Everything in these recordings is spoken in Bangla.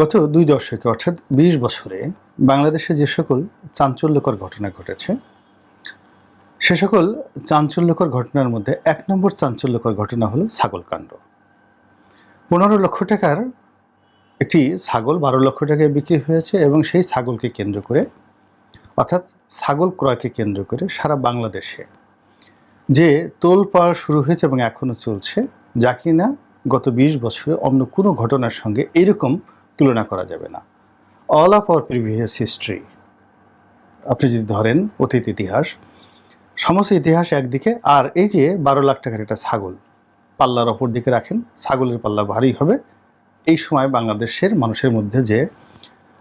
গত দুই দশকে, অর্থাৎ বিশ বছরে, বাংলাদেশে যে সকল চাঞ্চল্যকর ঘটনা ঘটেছে, সে সকল চাঞ্চল্যকর ঘটনার মধ্যে এক নম্বর চাঞ্চল্যকর ঘটনা হলো ছাগলকাণ্ড পনেরো লক্ষ টাকার একটি ছাগল, বারো লক্ষ টাকায় বিক্রি হয়েছে এবং সেই ছাগলকে কেন্দ্র করে, অর্থাৎ ছাগল ক্রয়কে কেন্দ্র করে সারা বাংলাদেশে যে তোল পাওয়া শুরু হয়েছে এবং এখনও চলছে, যা কিনা গত বিশ বছরে অন্য কোনো ঘটনার সঙ্গে এরকম তুলনা করা যাবে না। All of our previous history আপনি যদি ধরেন অতীত ইতিহাস, সমস্ত ইতিহাস একদিকে, আর এই যে বারো লাখ টাকার একটা ছাগল, পাল্লার অপর দিকে রাখেন, ছাগলের পাল্লা ভারী হবে, এই সময় বাংলাদেশের মানুষের মধ্যে যে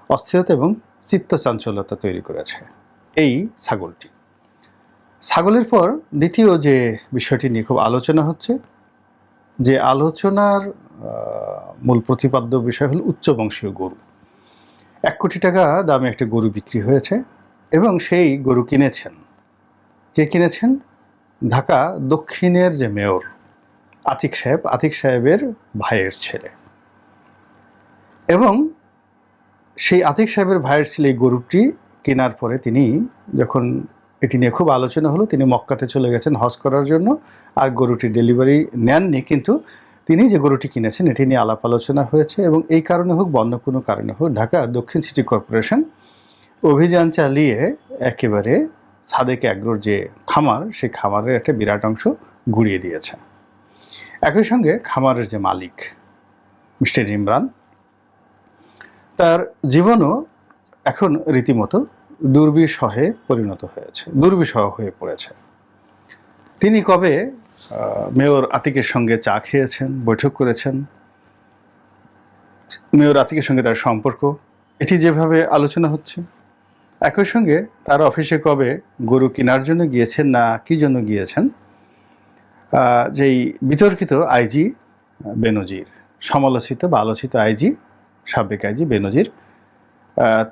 অস্থিরতা এবং চিত্ত চাঞ্চল্যতা তৈরি করেছে, এই ছাগলটি। ছাগলের পর দ্বিতীয় যে বিষয়টি নিয়ে খুব আলোচনা হচ্ছে, যে আলোচনার মূল প্রতিপাদ্য বিষয় হল উচ্চবংশীয় গরু। এক কোটি টাকা দামে একটা গরু বিক্রি হয়েছে এবং সেই গরু কিনেছেন। কে কিনেছেন? ঢাকা দক্ষিণের যে মেয়র আতিক সাহেব, আতিক সাহেবের ভাইয়ের ছেলে। এবং সেই আতিক সাহেবের ভাইয়ের ছেলে এই গরুটি কেনার পরে তিনি যখন এটি নিয়ে খুব আলোচনা হলো, তিনি মক্কাতে চলে গেছেন হজ করার জন্য, আর গরুটি ডেলিভারি নেননি। কিন্তু তিনি যে গরুটি কিনেছেন, এটি নিয়ে আলাপ আলোচনা হয়েছে এবং এই কারণে হোক বা অন্য কোনো কারণে হোক, ঢাকা দক্ষিণ সিটি কর্পোরেশন অভিযান চালিয়ে একেবারে সাদেক অ্যাগ্রোর যে খামার, সেই খামারের একটা বিরাট অংশ গুড়িয়ে দিয়েছে। একই সঙ্গে খামারের যে মালিক, মিস্টার ইমরান, তার জীবনও এখন রীতিমতো দুর্বিষহে পরিণত হয়েছে, দুর্বিষহ হয়ে পড়েছে। তিনি কবে মেয়র আতিকের সঙ্গে চা খেয়েছেন, বৈঠক করেছেন। মেয়র আতিকের সঙ্গে তার সম্পর্ক, এটি যেভাবে আলোচনা হচ্ছে। একই সঙ্গে তার অফিসে কবে গরু কেনার জন্য গিয়েছেন না কি জন্য গিয়েছেন যেই বিতর্কিত আইজি বেনজির, সমালোচিত বা আলোচিত আইজি, সাবেক আইজি বেনজির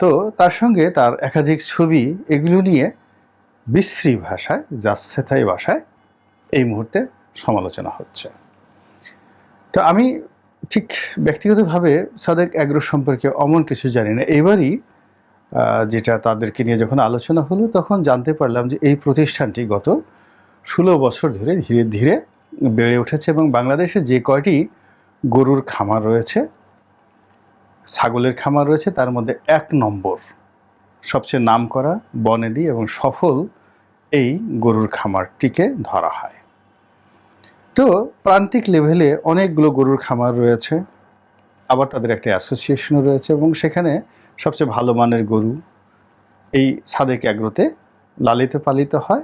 তো তার সঙ্গে তার একাধিক ছবি এগুলো নিয়ে বিশ্রী ভাষায় যাচ্ছে তাই ভাষায় এই মুহূর্তে সমালোচনা হচ্ছে। তো আমি ঠিক ব্যক্তিগতভাবে সাদেক অ্যাগ্রো সম্পর্কে অমন কিছু জানি না। এবারই যেটা তাদেরকে নিয়ে যখন আলোচনা হলো, তখন জানতে পারলাম যে এই প্রতিষ্ঠানটি গত ষোলো বছর ধরে ধীরে ধীরে বেড়ে উঠেছে এবং বাংলাদেশে যে কয়টি গরুর খামার রয়েছে, ছাগলের খামার রয়েছে, তার মধ্যে এক নম্বর সবচেয়ে নামকরা বনেদি এবং সফল এই গরুর খামারটিকে ধরা হয়। তো প্রান্তিক লেভেলে অনেকগুলো গরুর খামার রয়েছে, আবার তাদের একটা অ্যাসোসিয়েশনও রয়েছে এবং সেখানে সবচেয়ে ভালো মানের গরু এই সাদেক অ্যাগ্রোতে লালিত পালিত হয়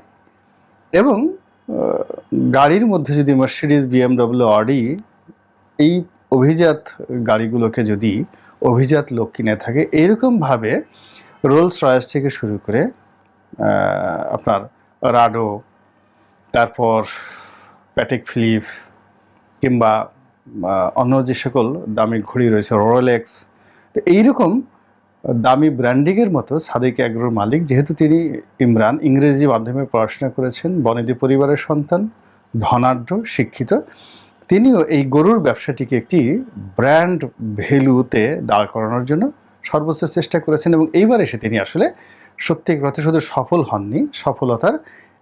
এবং গাড়ির মধ্যে যদি মার্সিডিজ বিএমডব্লিউ অডি এই অভিজাত গাড়িগুলোকে যদি অভিজাত লোক কিনে থাকে এইরকমভাবে রোলস রয়েস থেকে শুরু করে আপনার রাডো তারপর প্যাটেক ফিলিপ কিংবা অন্য যে সকল দামি ঘড়ি রয়েছে রোলেক্স তো এইরকম দামি ব্র্যান্ডিংয়ের মতো সাদেক অ্যাগ্রোর মালিক, যেহেতু তিনি ইমরান ইংরেজি মাধ্যমে পড়াশোনা করেছেন, বনেদি পরিবারের সন্তান, ধনাঢ্য, শিক্ষিত, তিনিও এই গরুর ব্যবসাটিকে একটি ব্র্যান্ড ভ্যালুতে দাঁড় করানোর জন্য সর্বোচ্চ চেষ্টা করেছেন এবং এইবার এসে তিনি আসলে সত্যি কথা শুধু সফল হননি, সফলতার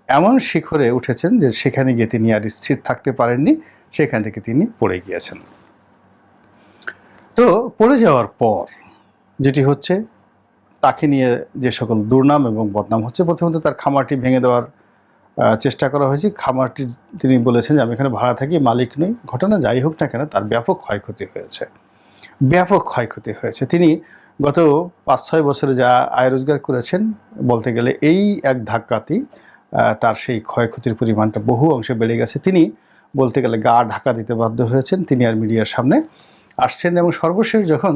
এমন শিখরে উঠেছেন যে সেখানে গিয়ে তিনি আর স্থির থাকতে পারেননি, সেখান থেকে তিনি পড়ে গিয়েছেন। তো পড়ে যাওয়ার পর যেটি হচ্ছে, তাকে নিয়ে যে সকল দুর্নাম এবং বদনাম হচ্ছে, প্রথমত তার খামারটি ভেঙে দেওয়ার চেষ্টা করা হয়েছে। খামারটি তিনি বলেছেন যে, আমি এখানে ভাড়া থাকি, মালিক নই। ঘটনা যাই হোক না কেন, তার ব্যাপক ক্ষয়ক্ষতি হয়েছে। ব্যাপক ক্ষয়ক্ষতি হয়েছে। তিনি গত পাঁচ ছয় বছরে যা আয় রোজগার করেছেন, বলতে গেলে এই এক ধাক্কাতেই তার সেই ক্ষয়ক্ষতির পরিমাণটা বহু অংশে বেড়ে গেছে। তিনি বলতে গেলে গা ঢাকা দিতে বাধ্য হয়েছেন। তিনি আর মিডিয়ার সামনে আসছেন এবং সর্বশেষ যখন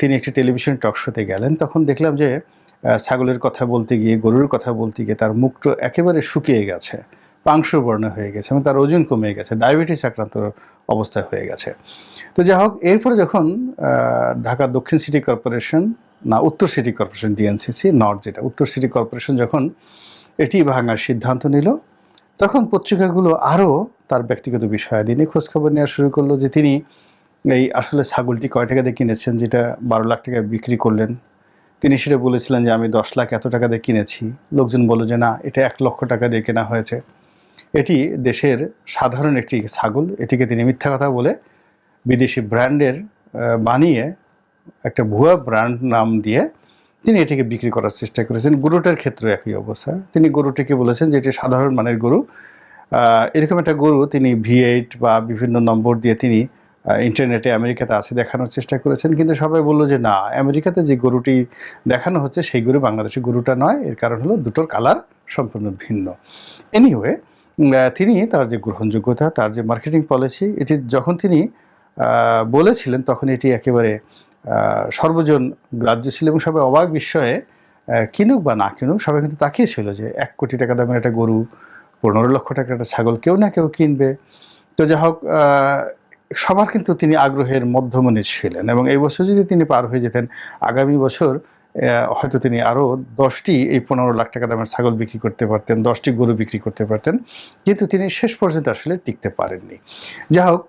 তিনি একটি টেলিভিশন টক শোতে গেলেন, তখন দেখলাম যে ছাগলের কথা বলতে গিয়ে, গরুর কথা বলতে গিয়ে তার মুখটা একেবারে শুকিয়ে গেছে, পাংশুবর্ণ হয়ে গেছে এবং তার ওজন কমে গেছে, ডায়াবেটিস আক্রান্ত অবস্থায় হয়ে গেছে। তো যাই হোক, এরপরে যখন ঢাকা দক্ষিণ সিটি কর্পোরেশন, না, উত্তর সিটি কর্পোরেশন, ডিএনসিসি, নর্থ যেটা, উত্তর সিটি কর্পোরেশন যখন এটি ভাঙার সিদ্ধান্ত নিল। তখন পত্রিকাগুলো আরও তার ব্যক্তিগত বিষয়াদি নিয়ে খোঁজখবর নেওয়া শুরু করল যে তিনি এই আসলে ছাগলটি কয় টাকা দিয়ে কিনেছেন, যেটা বারো লাখ টাকায় বিক্রি করলেন। তিনি সেটা বলেছিলেন যে, আমি দশ লাখ এত টাকা দিয়ে কিনেছি। লোকজন বলল যে, না, এটা এক লক্ষ টাকা দিয়ে কেনা হয়েছে। এটি দেশের সাধারণ একটি ছাগল। এটিকে তিনি মিথ্যা কথা বলে বিদেশি ব্র্যান্ডের বানিয়ে একটা ভুয়া ব্র্যান্ড নাম দিয়ে তিনি এটিকে বিক্রি করার চেষ্টা করেছেন। গরুটার ক্ষেত্রে একই অবস্থা। তিনি গরুটিকে বলেছেন যে, এটি সাধারণ মানের গরু। এরকম একটা গরু তিনি ভি এইট বা বিভিন্ন নম্বর দিয়ে তিনি ইন্টারনেটে আমেরিকাতে আছে দেখানোর চেষ্টা করেছেন। কিন্তু সবাই বলল যে, না, আমেরিকাতে যে গরুটি দেখানো হচ্ছে, সেই গরু বাংলাদেশের গরুটা নয়। এর কারণ হলো দুটোর কালার সম্পূর্ণ ভিন্ন। এনিওয়ে তিনি তার যে গ্রহণযোগ্যতা, তার যে মার্কেটিং পলিসি এটি যখন তিনি বলেছিলেন, তখন এটি একেবারে সর্বজন গ্রাহ্য ছিল এবং সবাই অবাক বিস্ময়ে কিনুক বা না কিনুক, সবাই কিন্তু তাকিয়েছিল যে এক কোটি টাকা দামের একটা গরু, পনেরো লক্ষ টাকার একটা ছাগল কেউ না কেউ কিনবে। তো যাই হোক সবার কিন্তু তিনি আগ্রহের মধ্যমণি ছিলেন এবং এই বছর যদি তিনি পার হয়ে যেতেন, আগামী বছর হয়তো তিনি আরও দশটি এই পনেরো লাখ টাকা দামের ছাগল বিক্রি করতে পারতেন, দশটি গরু বিক্রি করতে পারতেন। কিন্তু তিনি শেষ পর্যন্ত আসলে টিকতে পারেননি। যা হোক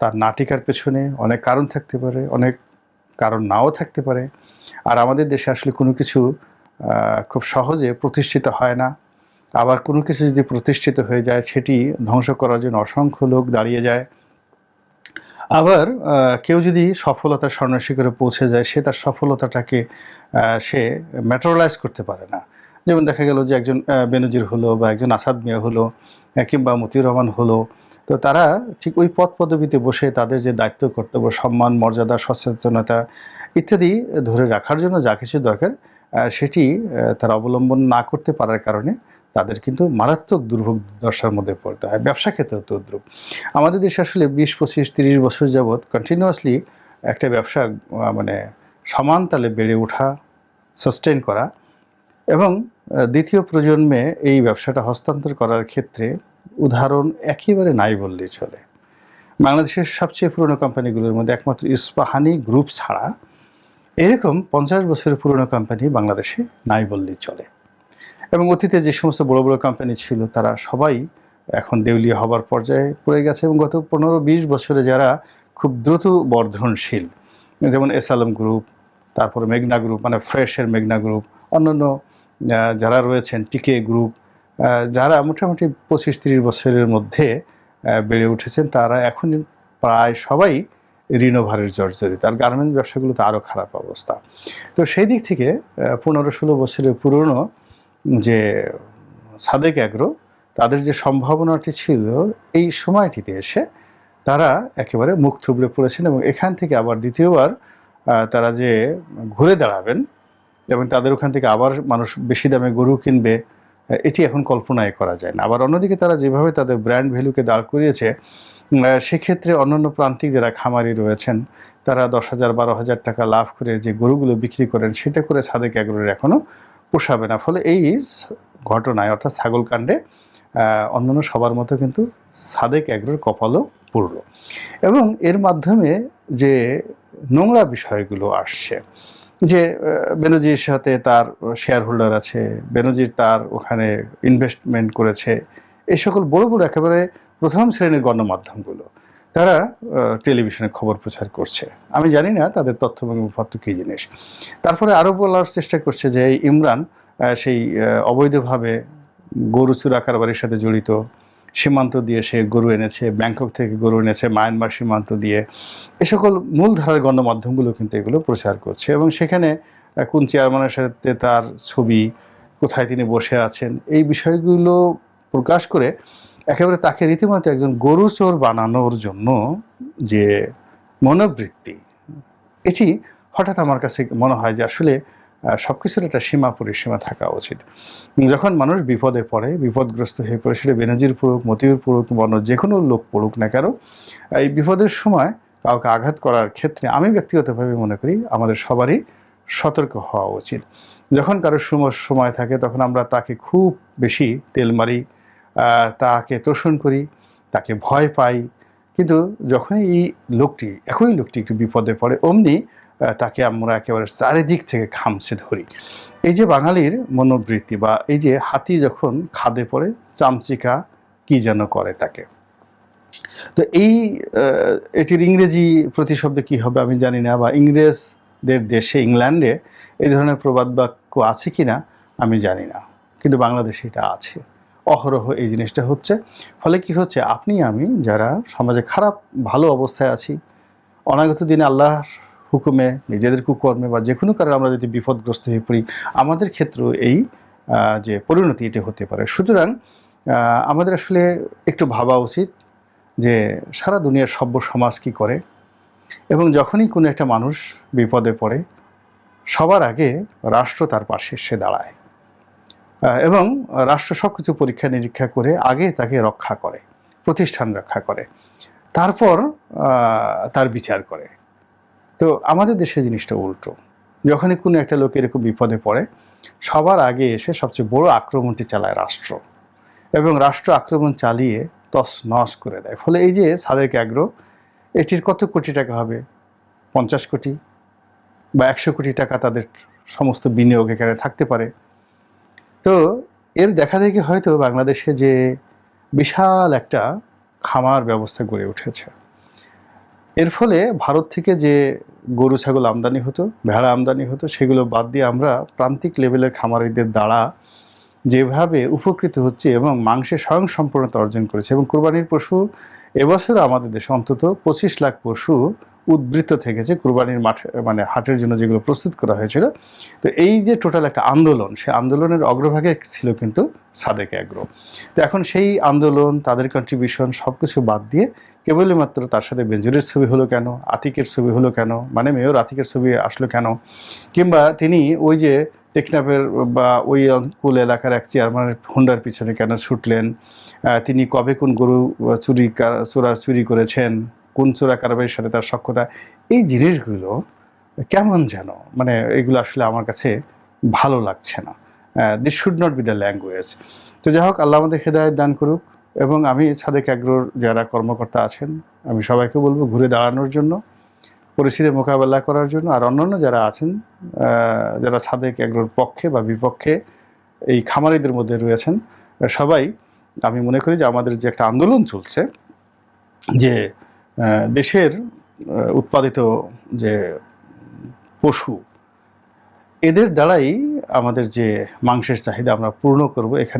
তার নাটিকার পেছনে অনেক কারণ থাকতে পারে, অনেক কারণ নাও থাকতে পারে। আর আমাদের দেশে আসলে কোনো কিছু খুব সহজে প্রতিষ্ঠিত হয় না। আবার কোনো কিছু যদি প্রতিষ্ঠিত হয়ে যায়, সেটি ধ্বংস করার জন্য অসংখ্য লোক দাঁড়িয়ে যায়। আবার কেউ যদি সফলতার স্বর্ণশিখরে পৌঁছে যায়, সে তার সফলতাটাকে সে ম্যাটারলাইজ করতে পারে না। যেমন দেখা গেল যে একজন বেনজির হলো বা একজন আসাদ মিয়া হলো, কিংবা মতিউর রহমান হলো। তো তারা ঠিক ওই পদ পদবিতে বসে তাদের যে দায়িত্ব, কর্তব্য, সম্মান, মর্যাদা, সচেতনতা ইত্যাদি ধরে রাখার জন্য যা কিছু দরকার সেটি তারা অবলম্বন না করতে পারার কারণে তাদের কিন্তু মারাত্মক দুর্ভোগ দশার মধ্যে পড়তে হয়। ব্যবসা ক্ষেত্রেও তদ্রুপ আমাদের দেশে আসলে বিশ, পঁচিশ, তিরিশ বছর যাবৎ কন্টিনিউয়াসলি একটা ব্যবসা মানে সমান তালে বেড়ে ওঠা সাস্টেন করা এবং দ্বিতীয় প্রজন্মে এই ব্যবসাটা হস্তান্তর করার ক্ষেত্রে উদাহরণ একেবারে নাই বললেই চলে। বাংলাদেশের সবচেয়ে পুরনো কোম্পানিগুলোর মধ্যে একমাত্র ইস্পাহানি গ্রুপ ছাড়া এরকম পঞ্চাশ বছরের পুরনো কোম্পানি বাংলাদেশে নাই বললেই চলে। এবং অতীতে যে সমস্ত বড় বড় কোম্পানি ছিল, তারা সবাই এখন দেউলিয়া হবার পর্যায়ে পড়ে গেছে এবং গত পনেরো বিশ বছরে যারা খুব দ্রুত বর্ধনশীল, যেমন এস আলম গ্রুপ, তারপরে মেঘনা গ্রুপ মানে ফ্রেশের মেঘনা গ্রুপ, অন্যান্য যারা রয়েছেন, টিকে গ্রুপ যারা মোটামুটি পঁচিশ তিরিশ বছরের মধ্যে বেড়ে উঠেছেন, তারা এখন প্রায় সবাই ঋণভারের জর্জরিত। আর গার্মেন্টস ব্যবসাগুলোতে আরও খারাপ অবস্থা। তো সেই দিক থেকে পনেরো ষোলো বছরের পুরনো যে সাদেক অ্যাগ্রো, তাদের যে সম্ভাবনাটি ছিল, এই সময়টিতে এসে তারা একেবারে মুখ থুবড়ে পড়েছেন এবং এখান থেকে আবার দ্বিতীয়বার তারা যে ঘুরে দাঁড়াবেন এবং তাদের ওখান থেকে আবার মানুষ বেশি দামে গরু কিনবে এটি এখন কল্পনায় করা যায় না। আবার অন্যদিকে তারা যেভাবে তাদের ব্র্যান্ড ভ্যালুকে দাঁড় করিয়েছে সেক্ষেত্রে অন্যান্য প্রান্তিক যারা খামারি রয়েছেন তারা দশ হাজার বারো হাজার টাকা লাভ করে যে গরুগুলো বিক্রি করেন সেটা করে সাদেক অ্যাগ্রোর এখনও পোষাবে না। ফলে এই ঘটনায় অর্থাৎ ছাগল কাণ্ডে আহ, অন্যান্য সবার মতো কিন্তু সাদেক অ্যাগ্রোর কপালও পড়ল এবং এর মাধ্যমে যে নোংরা বিষয়গুলো আসছে যে বেনজির সাথে তার শেয়ার হোল্ডার আছে, বেনজির তার ওখানে ইনভেস্টমেন্ট করেছে, এই সকল বড় বড় একেবারে প্রথম শ্রেণির গণমাধ্যমগুলো, তারা টেলিভিশনে খবর প্রচার করছে। আমি জানি না তাদের তথ্য এবং উপাত্ত কী জিনিস। তারপরে আরও বলার চেষ্টা করছে যে, এই ইমরান সেই অবৈধভাবে গরু চুরা কারবারের সাথে জড়িত সীমান্ত দিয়ে সে গরু এনেছে, ব্যাংকক থেকে গরু এনেছে, মায়ানমার সীমান্ত দিয়ে। এ সকল মূলধারার গণমাধ্যমগুলো কিন্তু এগুলো প্রচার করছে এবং সেখানে কোন চেয়ারম্যানের সাথে তার ছবি, কোথায় তিনি বসে আছেন, এই বিষয়গুলো প্রকাশ করে একেবারে তাকে রীতিমতো একজন গরু চোর বানানোর জন্য যে মনোবৃত্তি, এটি হঠাৎ আমার কাছে মনে হয় যে আসলে সব কিছুর একটা সীমা পরিসীমা থাকা উচিত। যখন মানুষ বিপদে পড়ে, বিপদগ্রস্ত হয়ে পড়ে, সেটা বেনজির পড়ুক, মতিউর পড়ুক বা অন্য যে কোনো লোক পড়ুক না কেন, এই বিপদের সময় কাউকে আঘাত করার ক্ষেত্রে আমি ব্যক্তিগতভাবে মনে করি আমাদের সবারই সতর্ক হওয়া উচিত। যখন কারোর সময় সময় থাকে, তখন আমরা তাকে খুব বেশি তেল মারি তাকে তোষণ করি, তাকে ভয় পাই। কিন্তু যখন এই লোকটি, একই লোকটি একটু বিপদে পড়ে, অমনি তাকে আমরা একেবারে চারিদিক থেকে খামছে ধরি। এই যে বাঙালির মনোবৃত্তি বা এই যে হাতি যখন খাদে পড়ে, চামচিকা কি যেন করে তাকে? তো এই এটির ইংরেজি প্রতিশব্দ কি হবে আমি জানি না বা ইংরেজদের দেশে, ইংল্যান্ডে এই ধরনের প্রবাদ বাক্য আছে কি না আমি জানি না। কিন্তু বাংলাদেশে এটা আছে। অহরহ এই জিনিসটা হচ্ছে। ফলে কি হচ্ছে? আপনি, আমি যারা সমাজে খারাপ, ভালো অবস্থায় আছি, অনাগত দিনে আল্লাহর হুকুমে, নিজেদের কুকর্মে বা যে কোনো কারণে আমরা যদি বিপদগ্রস্ত হয়ে পড়ি, আমাদের ক্ষেত্রেও এই যে পরিণতি এটি হতে পারে। সুতরাং আমাদের আসলে একটু ভাবা উচিত যে সারা দুনিয়ার সভ্য সমাজ কী করে? এবং যখনই কোনো একটা মানুষ বিপদে পড়ে, সবার আগে রাষ্ট্র তার পাশে এসে দাঁড়ায়। এবং রাষ্ট্র সব কিছু পরীক্ষা নিরীক্ষা করে আগে তাকে রক্ষা করে, প্রতিষ্ঠান রক্ষা করে। তারপর তার বিচার করে। তো আমাদের দেশে জিনিসটা উল্টো। যখনই কোনো একটা লোক এরকম বিপদে পড়ে, সবার আগে এসে সবচেয়ে বড় আক্রমণটি চালায় রাষ্ট্র। এবং রাষ্ট্র আক্রমণ চালিয়ে তস নস করে দেয়। ফলে এই যে সাদেক অ্যাগ্রো, এটির কত কোটি টাকা হবে? পঞ্চাশ কোটি? বা একশো কোটি টাকা তাদের সমস্ত বিনিয়োগ এখানে থাকতে পারে। তো এর দেখা দেখি হয়তো বাংলাদেশে যে বিশাল একটা খামার ব্যবস্থা গড়ে উঠেছে। এর ফলে ভারত থেকে যে গরু, ছাগল আমদানি হতো, ভেড়া আমদানি হতো, সেগুলো বাদ দিয়ে আমরা প্রান্তিক লেভেলের খামারিদের দ্বারা যেভাবে উপকৃত হচ্ছে এবং মাংসে স্বয়ং সম্পূর্ণতা অর্জন করেছে এবং কোরবানির পশু এবছর আমাদের দেশে অন্তত পঁচিশ লাখ পশু উদ্বৃত্ত থেকেছে কোরবানির মাঠে মানে হাটের জন্য যেগুলো প্রস্তুত করা হয়েছিল। তো এই যে টোটাল একটা আন্দোলন সেই আন্দোলনের অগ্রভাগে ছিল কিন্তু সাদেক অ্যাগ্রো। তো এখন সেই আন্দোলন, তাদের কন্ট্রিবিউশন সব কিছু বাদ দিয়ে কেবলই মাত্র তার সাথে বেঞ্জুরের ছবি হলো কেন? আতিকের ছবি হলো কেন? মানে মেয়র আতিকের ছবি আসলো কেন? কিংবা তিনি ওই যে টেকনাফের বা ওই কুল এলাকার এক চেয়ারম্যানের হুন্ডার পিছনে কেন ছুটলেন? তিনি কবে কোন গরু চুরি চোরা চুরি করেছেন? কোন চোরা কারবারের সাথে তার সক্ষতা এই জিনিসগুলো কেমন যেন মানে এগুলো আসলে আমার কাছে ভালো লাগছে না। This should not be the language তো যাই হোক, আল্লাহ আমাদের হেদায়ত দান করুক। এবং আমি সাদেক আগ্রোর যারা কর্মকর্তা আছেন, আমি সবাইকে বলব ঘুরে দাঁড়ানোর জন্য, পরিস্থিতি মোকাবেলা করার জন্য, আর অন্যান্য যারা আছেন যারা সাদেক এগ্রোর পক্ষে বা বিপক্ষে এই খামারিদের মধ্যে রয়েছেন সবাই আমি মনে করি যে আমাদের যে একটা আন্দোলন চলছে, যে দেশের উৎপাদিত যে পশু, এদের দ্বারাই আমাদের যে মাংসের চাহিদা আমরা পূর্ণ করব। এখানে